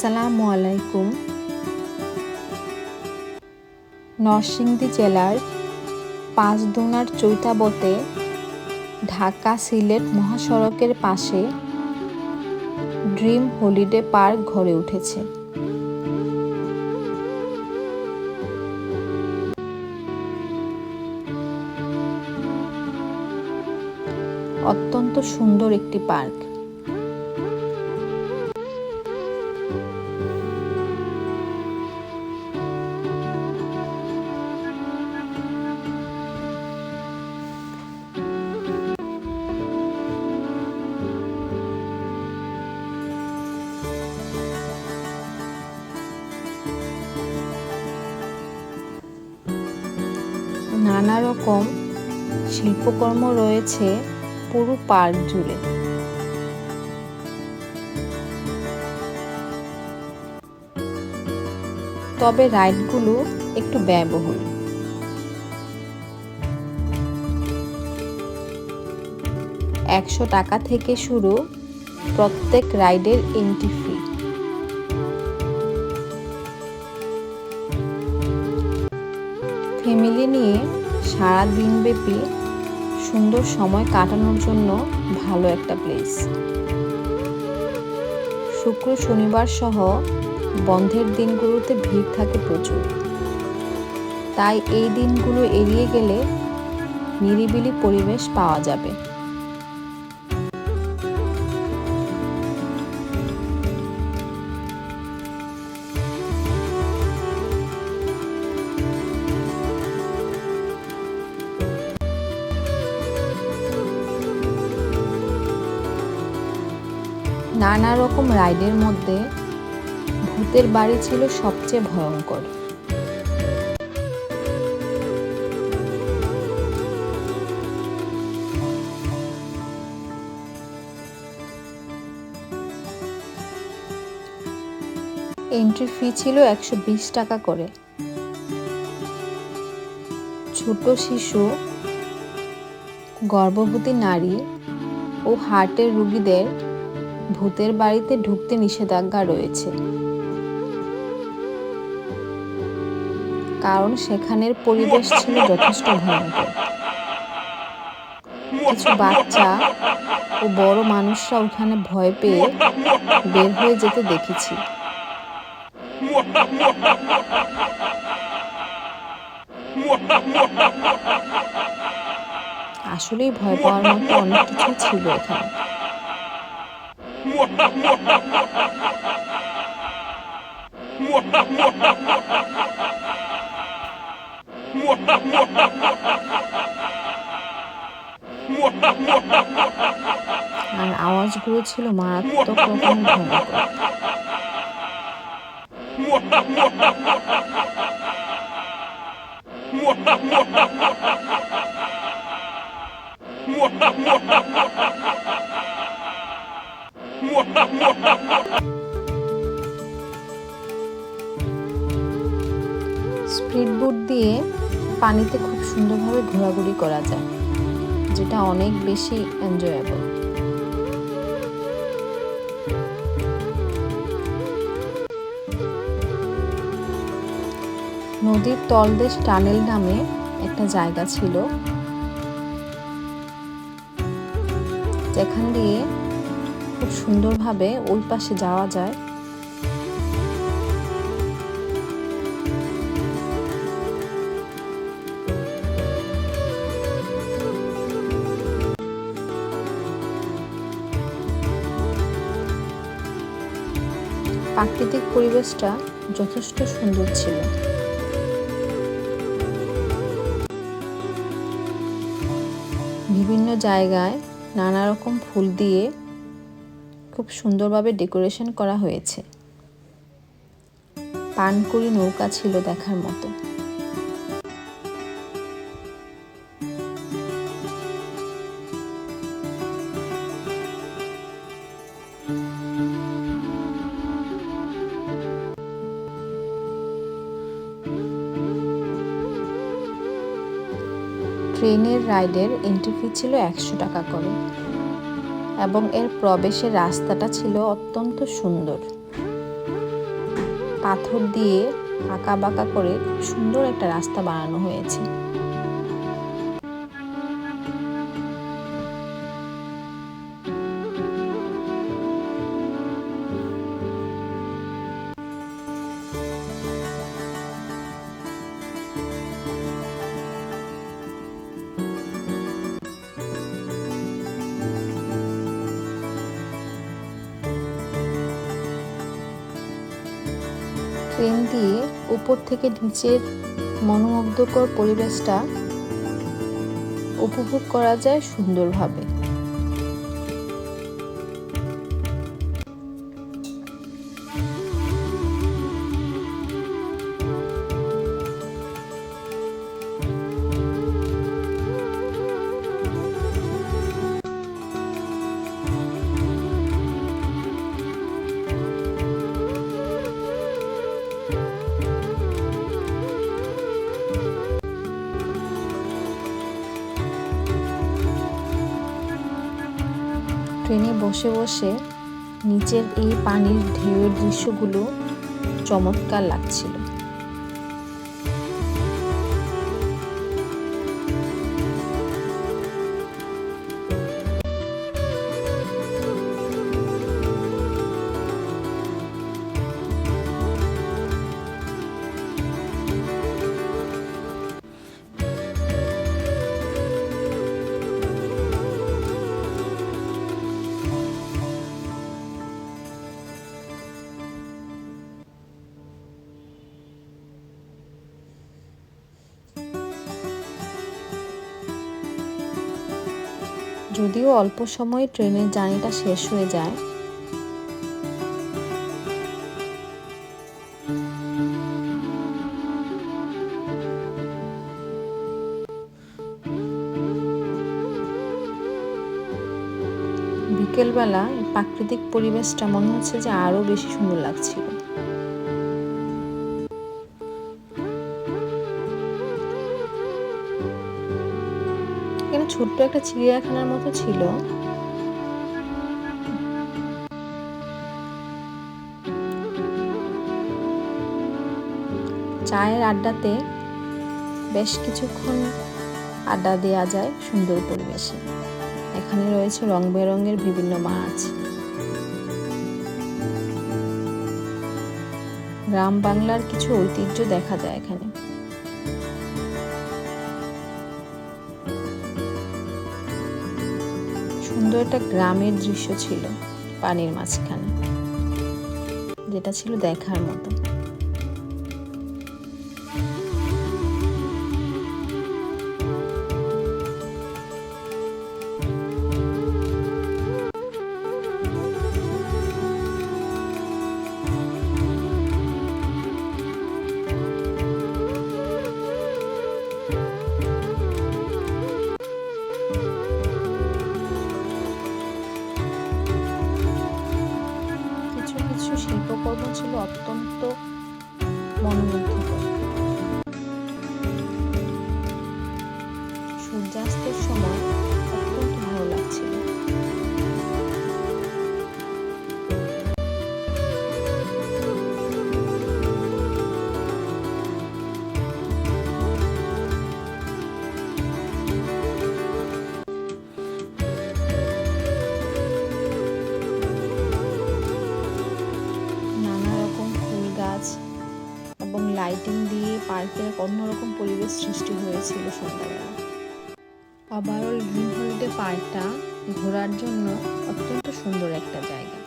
আসসালামু আলাইকুম। নরসিংদী জেলার পাঁচদোনার চৈতাবতে ঢাকা সিলেট মহাসড়কের পাশে ড্রিম হলিডে পার্ক গড়ে উঠেছে। অত্যন্ত সুন্দর একটি পার্ক। নানা রকম শিল্পকর্ম রয়েছে পুরো পার্ক জুড়ে। তবে রাইডগুলো একটু ব্যয়বহুল। একশো টাকা থেকে শুরু প্রত্যেক রাইডের এন্ট্রি ফি ফ্যামিলি নিয়ে সারা দিনব্যাপী সুন্দর সময় কাটানোর জন্য ভালো একটা প্লেস শুক্র, শনিবার সহ বন্ধের দিনগুলোতে ভিড় থাকে প্রচুর। তাই এই দিনগুলো এড়িয়ে গেলে নিরিবিলি পরিবেশ পাওয়া যাবে। নানা রকম রাইডের মধ্যে ভূতের বাড়ি ছিল সবচেয়ে ভয়ঙ্কর। এন্ট্রি ফি ছিল একশো বিশ টাকা করে। ছোট শিশু, গর্ভবতী নারী ও হার্টের রোগীদের ভূতের বাড়িতে ঢুকতে নিষেধাজ্ঞা রয়েছে। কারণ সেখানের পরিবেশ ছিল যথেষ্ট ভয়ঙ্কর। কিছু বাচ্চা ও বড় মানুষরা ওখানে ভয় পেয়ে বের হয়ে যেতে দেখেছি। আসলেই ভয় পাওয়ার মতো অনেক কিছু ছিল এখানে। আর আওয়াজগুলো ছিল মারাত্মক রকম ভয়ঙ্কর স্পিড বোট দিয়ে পানিতে খুব সুন্দরভাবে ঘোরাঘুরি করা যায়, যেটা অনেক বেশি এনজয়েবল নদীর তলদেশ টানেল নামে একটা জায়গা ছিল, যেখান দিয়ে খুব সুন্দরভাবে ওই পাশে যাওয়া যায়। প্রাকৃতিক পরিবেশটা যথেষ্ট সুন্দর ছিল। বিভিন্ন জায়গায় নানা রকম ফুল দিয়ে খুব সুন্দরভাবে ডেকোরেশন করা হয়েছে। পানকুড়ি নৌকা ছিল দেখার মতো। ট্রেনের রাইডের এন্ট্রি ফি ছিল একশো টাকা করে। এবং এর প্রবেশের রাস্তাটা ছিল অত্যন্ত সুন্দর। পাথর দিয়ে আঁকা বাঁকা করে সুন্দর একটা রাস্তা বানানো হয়েছে। ট্রেন দিয়ে উপর থেকে নিচের মনোমুগ্ধকর পরিবেশটা উপভোগ করা যায় সুন্দরভাবে। ট্রেনে বসে বসে নিচের এই পানির ঢেউয়ের দৃশ্যগুলো চমৎকার লাগছিল। যদিও অল্প সময়ে ট্রেনের জার্নিটা শেষ হয়ে যায়। বিকেলবেলা প্রাকৃতিক পরিবেশটা মনে হচ্ছে যে আরও বেশি সুন্দর লাগছিল। ছোট্ট একটা চিড়িয়াখানার মতো ছিল। চায়ের আড্ডাতে বেশ কিছুক্ষণ আড্ডা দেওয়া যায় সুন্দর পরিবেশে। এখানে রয়েছে রং বেরঙের বিভিন্ন মাছ। গ্রাম বাংলার কিছু ঐতিহ্য দেখা যায় এখানে। সুন্দর একটা গ্রামের দৃশ্য ছিল পানির মাঝখানে যেটা ছিল দেখার মতো। লাইটিং দিয়ে পার্কের এক অন্যরকম পরিবেশ সৃষ্টি হয়েছিল সন্ধ্যাবেলা। ওভারঅল গ্রিন হলিডে পার্কটা ঘোরার জন্য অত্যন্ত সুন্দর একটা জায়গা।